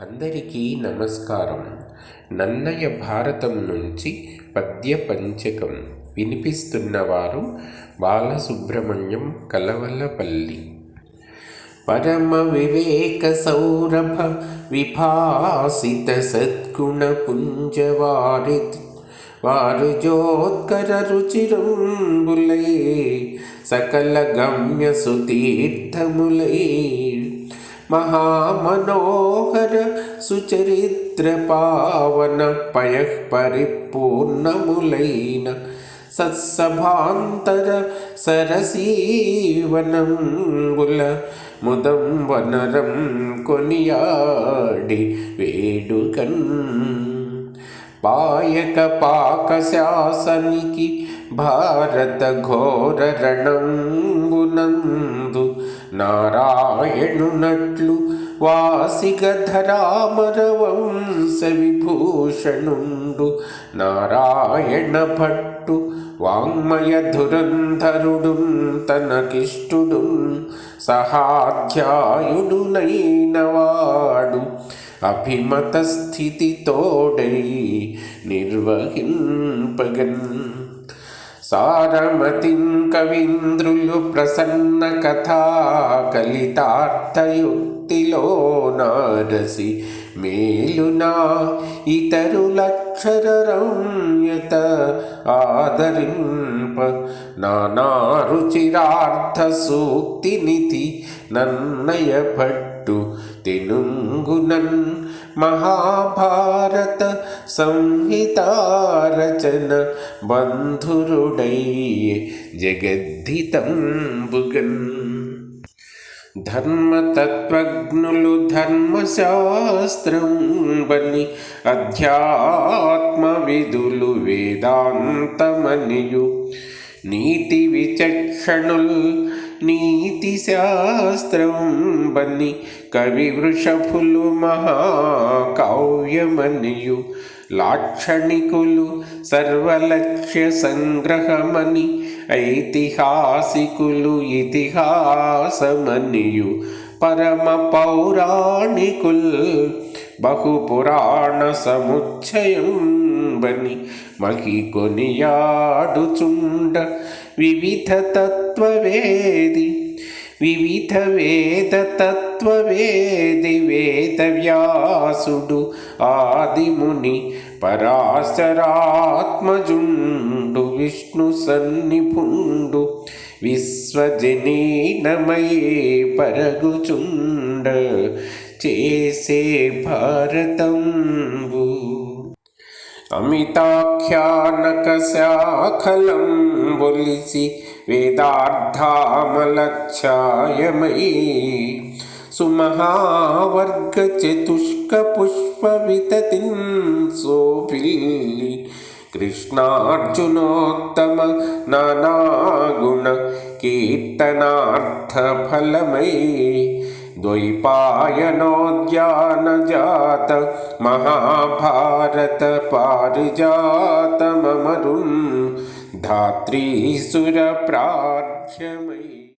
అందరికీ నమస్కారం. నన్నయ భారతం నుంచి పద్య పంచకం వినిపిస్తున్నవారు బాలసుబ్రహ్మణ్యం కలవలపల్లి. పరమ వివేక సౌరభ విభాసిత సద్గుణ పుంజవారి వారు జోత్కర రుచిరంబులై సకల గమ్య సుతీర్థములై మహామనోహర సుచరిత్ర పావన పయ పరిపూర్ణములైన సత్సభాంతర సరసీవనంగుల ముదం వనరం కొనియాడి వేడుకన్ పాయక పాక శాసనికి భారత ఘోర రణంగునం నారాయణునట్లు వాసిగ ధరామర వంశ విభూషణుండు నారాయణ భట్టు వాంగ్మయ ధురంధరుడు తనకిష్టుడు సహాధ్యాయుడునైనవాడు అభిమత స్థితి తోడై నిర్వహింపగన్ సారమతిం కవీంద్రులు ప్రసన్న కథా కలితార్థయుక్తిలో నారసి మేలునా ఇతరులక్షరమ్యత ఆదరింప నానారుచిరార్థ సూక్తినితి నన్నయ పట్టు తెనుంగునన్ మహాభారత సంహితారచన బంధురుడై జగద్ధితంబుగన్. ధర్మతత్వజ్ఞులు ధర్మశాస్త్రం బని అధ్యాత్మ విధులు వేదాంతమనియు. నీతి విచక్షణుల్ నీతి శాస్త్రం బని కవి వృషభులు మహాకావ్యమనియు లాక్షణికులు సర్వలక్ష్య సంగ్రహమని ఐతిహాసికులు ఇతిహాసమనియు పరమ పౌరాణికుల్ బహుపురాణ సముచ్చయం బని మహి కొనియాడుచుండ వివిధ తత్వవేది వివిధ వేద తత్వవేది వేదవ్యాసుడు ఆదిముని పరాశరాత్మజుండు విష్ణు సన్నిపుండు విశ్వజనీనమై పరగుచుండ చేసే భారతంబు అమితాఖ్యానక శాఖలం బొలిసి వేదార్థామలఛాయమై సుమహావర్గ చతుష్క పుష్ప వితతిన్ द्वैपायनोद्यानजात महाभारतपारिजातममरुन् धात्री सुरप्रार्थ्यमयी